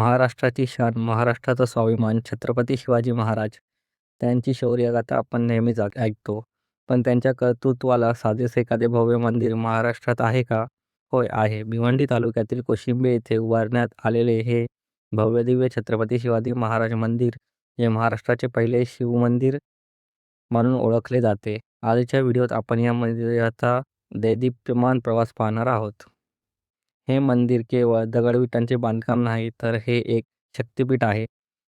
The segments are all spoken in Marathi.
महाराष्ट्राची शान, महाराष्ट्राचा स्वाभिमान छत्रपती शिवाजी महाराज. त्यांची शौर्यगाथा आपण नेहमीच ऐक ऐकतो. पण त्यांच्या कर्तृत्वाला साजेस एखादे भव्य मंदिर महाराष्ट्रात आहे का? होय आहे. भिवंडी तालुक्यातील कोशिंबे येथे उभारण्यात आलेले हे भव्यदिव्य छत्रपती शिवाजी महाराज मंदिर हे महाराष्ट्राचे पहिले शिवमंदिर म्हणून ओळखले जाते. आजच्या व्हिडिओत आपण या मंदिराचा दैदिप्यमान प्रवास पाहणार आहोत. हे मंदिर केवळ दगडविटांचे बांधकाम नाही तर हे एक शक्तिपीठ आहे.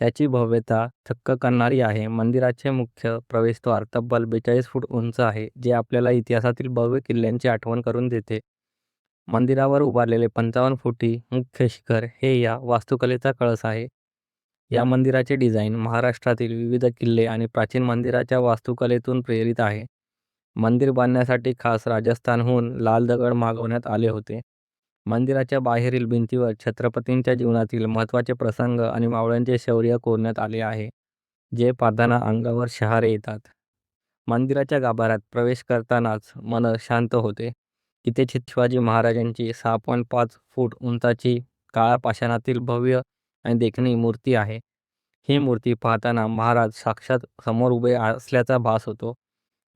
त्याची भव्यता थक्क करणारी आहे. मंदिराचे मुख्य प्रवेशद्वार तब्बल बेचाळीस फूट उंच आहे, जे आपल्याला इतिहासातील भव्य किल्ल्यांची आठवण करून देते. मंदिरावर उभारलेले पंचावन्न फुटी मुख्य शिखर हे या वास्तुकलेचा कळस आहे. या मंदिराचे डिझाइन महाराष्ट्रातील विविध किल्ले आणि प्राचीन मंदिरांच्या वास्तुकलेतून प्रेरित आहे. मंदिर बांधण्यासाठी खास राजस्थानहून लाल दगड मागवण्यात आले होते. मंदिराच्या बाहेरील भिंतीवर छत्रपतींच्या जीवनातील महत्त्वाचे प्रसंग आणि मावळ्यांचे शौर्य कोरण्यात आले आहे, जे पाहताना अंगावर शहारे येतात. मंदिराच्या गाभाऱ्यात प्रवेश करतानाच मन शांत होते. इथे शिवाजी महाराजांची सहा पॉईंट पाच फूट उंचाची काळ्या पाषाणातील भव्य आणि देखणी मूर्ती आहे. ही मूर्ती पाहताना महाराज साक्षात समोर उभे असल्याचा भास होतो.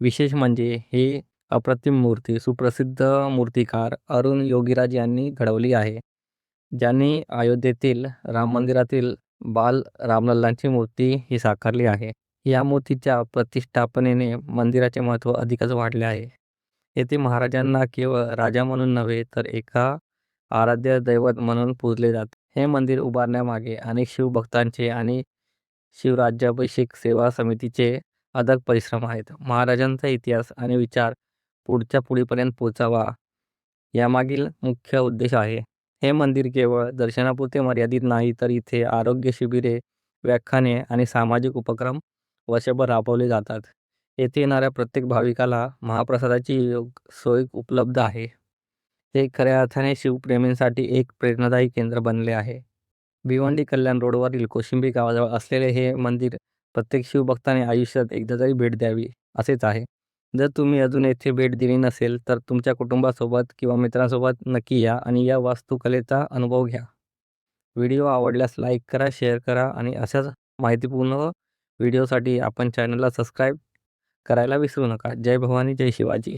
विशेष म्हणजे ही अप्रतिम मूर्ती सुप्रसिद्ध मूर्तिकार अरुण योगीराज यांनी घडवली आहे, ज्यांनी अयोध्येतील राम मंदिरातील बाल रामलल्लांची मूर्ती ही साकारली आहे. या मूर्तीच्या प्रतिष्ठापनेने मंदिराचे महत्त्व अधिकच वाढले आहे. येथे महाराजांना केवळ राजा म्हणून नव्हे तर एका आराध्य दैवत म्हणून पूजले जाते. हे मंदिर उभारण्यामागे अनेक शिवभक्तांचे आणि शिवराज्याभिषेक सेवा समितीचे अदक परिश्रम आहेत. महाराजांचा इतिहास आणि विचार पुढच्या पिढीपर्यंत पोहोचावा, यामागील मुख्य उद्देश आहे. हे मंदिर केवळ दर्शनापुरते मर्यादित नाही तर इथे आरोग्य शिबिरे, व्याख्याने आणि सामाजिक उपक्रम वर्षभर राबवले जातात. येथे येणाऱ्या प्रत्येक भाविकाला महाप्रसादाची योग सोय उपलब्ध आहे. हे खऱ्या अर्थाने शिवप्रेमींसाठी एक प्रेरणादायी केंद्र बनले आहे. भिवंडी कल्याण रोडवरील कोशिंबी गावाजवळ असलेले हे मंदिर प्रत्येक शिवभक्ताने आयुष्यात एकदा तरी भेट द्यावी, असेच आहे. जर तुम्ही अजून येथे भेट दिली नसेल तर तुमच्या कुटुंबासोबत किंवा मित्रांसोबत नक्की या आणि या वास्तुकलेचा अनुभव घ्या. व्हिडिओ आवडल्यास लाईक करा, शेअर करा आणि अशाच माहितीपूर्ण व्हिडिओसाठी आपण चॅनलला सबस्क्राईब करायला विसरू नका. जय भवानी, जय शिवाजी.